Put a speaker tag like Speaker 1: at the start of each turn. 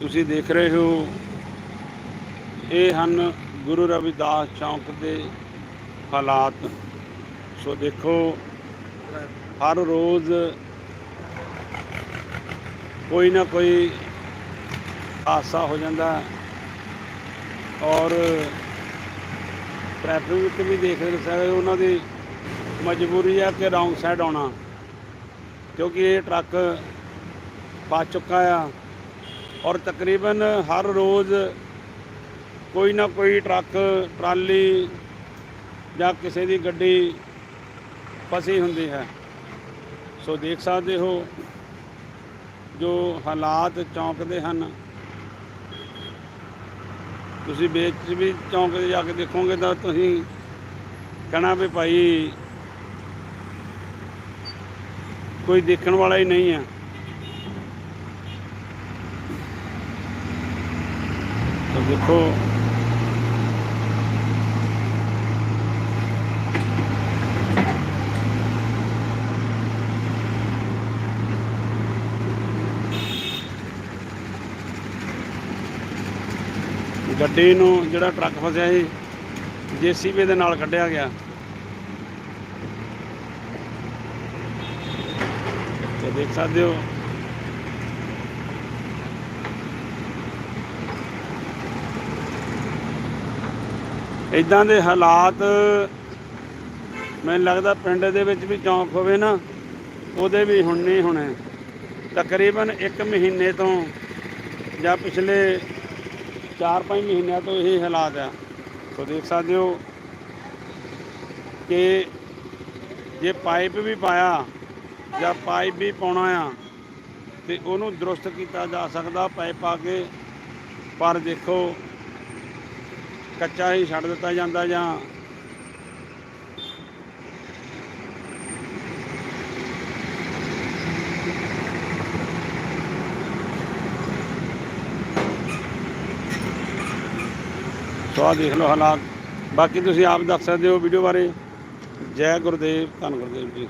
Speaker 1: ਤੁਸੀਂ ਦੇਖ ਰਹੇ ਹੋ, ਇਹ ਹਨ ਗੁਰੂ ਰਵਿਦਾਸ ਚੌਂਕ ਦੇ ਹਾਲਾਤ। ਸੋ ਦੇਖੋ, ਹਰ ਰੋਜ਼ ਕੋਈ ਨਾ ਕੋਈ ਹਾਦਸਾ ਹੋ ਜਾਂਦਾ ਹੈ ਔਰ ਟ੍ਰੈਫਿਕ ਵੀ ਦੇਖ ਰਹੇ ਸਾਰੇ ਉਹਨਾਂ ਦੀ ਮਜਬੂਰੀ ਆ ਕਿ ਰੌਂਗ ਸਾਈਡ ਆਉਣਾ, ਕਿਉਂਕਿ ਇਹ ਟਰੱਕ ਪਾ ਚੁੱਕਾ ਆ। ਔਰ ਤਕਰੀਬਨ ਹਰ ਰੋਜ਼ ਕੋਈ ਨਾ ਕੋਈ ਟਰੱਕ, ਟਰਾਲੀ ਜਾਂ ਕਿਸੇ ਦੀ ਗੱਡੀ ਫਸੀ ਹੁੰਦੀ ਹੈ। ਸੋ ਦੇਖ ਸਕਦੇ ਹੋ ਜੋ ਹਾਲਾਤ ਚੌਂਕਦੇ ਹਨ। ਤੁਸੀਂ ਵਿੱਚ ਵੀ ਚੌਂਕ 'ਤੇ ਜਾ ਕੇ ਦੇਖੋਗੇ ਤਾਂ ਤੁਸੀਂ ਕਹਣਾ ਵੀ ਭਾਈ ਕੋਈ ਦੇਖਣ ਵਾਲਾ ਹੀ ਨਹੀਂ ਹੈ। ਦੇਖੋ। ਗੱਡੀ ਨੂੰ ਜਿਹੜਾ ਟਰੱਕ ਫਸਿਆ ਸੀ, ਜੀਸੀਬੀ ਦੇ ਨਾਲ ਕੱਢਿਆ ਗਿਆ। ਤੇ ਦੇਖ ਸਕਦੇ ਹੋ ਇਦਾਂ ਦੇ ਹਾਲਾਤ ਮੈਨੂੰ ਲੱਗਦਾ ਪਿੰਡ ਦੇ ਵਿੱਚ ਵੀ ਚੌਂਕ ਹੋਵੇ ਨਾ, ਉਹਦੇ ਵੀ ਹੁਣ ਨਹੀਂ ਹੋਣੇ। ਤਕਰੀਬਨ 1 ਮਹੀਨੇ ਤੋਂ ਜਾਂ ਪਿਛਲੇ 4-5 ਮਹੀਨਿਆਂ ਤੋਂ ਇਹ ਹਾਲਾਤ ਆ। ਸੋ ਦੇਖ ਸਕਦੇ ਹੋ ਕਿ ਜੇ ਪਾਈਪ ਵੀ ਪਾਇਆ ਜਾਂ ਪਾਈਪ ਵੀ ਪਾਉਣਾ ਆ, ਤੇ ਉਹਨੂੰ ਦਰੁਸਤ ਕੀਤਾ ਜਾ ਸਕਦਾ। ਪਾਈਪ ਪਾ ਕੇ ਪਰ ਦੇਖੋ ਕੱਚਾ ਹੀ ਛੱਡ ਦਿੱਤਾ ਜਾਂਦਾ ਜਾਂ ਸੋ ਆਹ ਦੇਖ ਲਓ ਹਾਲਾਤ। ਬਾਕੀ ਤੁਸੀਂ ਆਪ ਦੱਸ ਸਕਦੇ ਹੋ ਵੀਡੀਓ ਬਾਰੇ। ਜੈ ਗੁਰਦੇਵ, ਧੰਨ ਗੁਰਦੇਵ ਜੀ।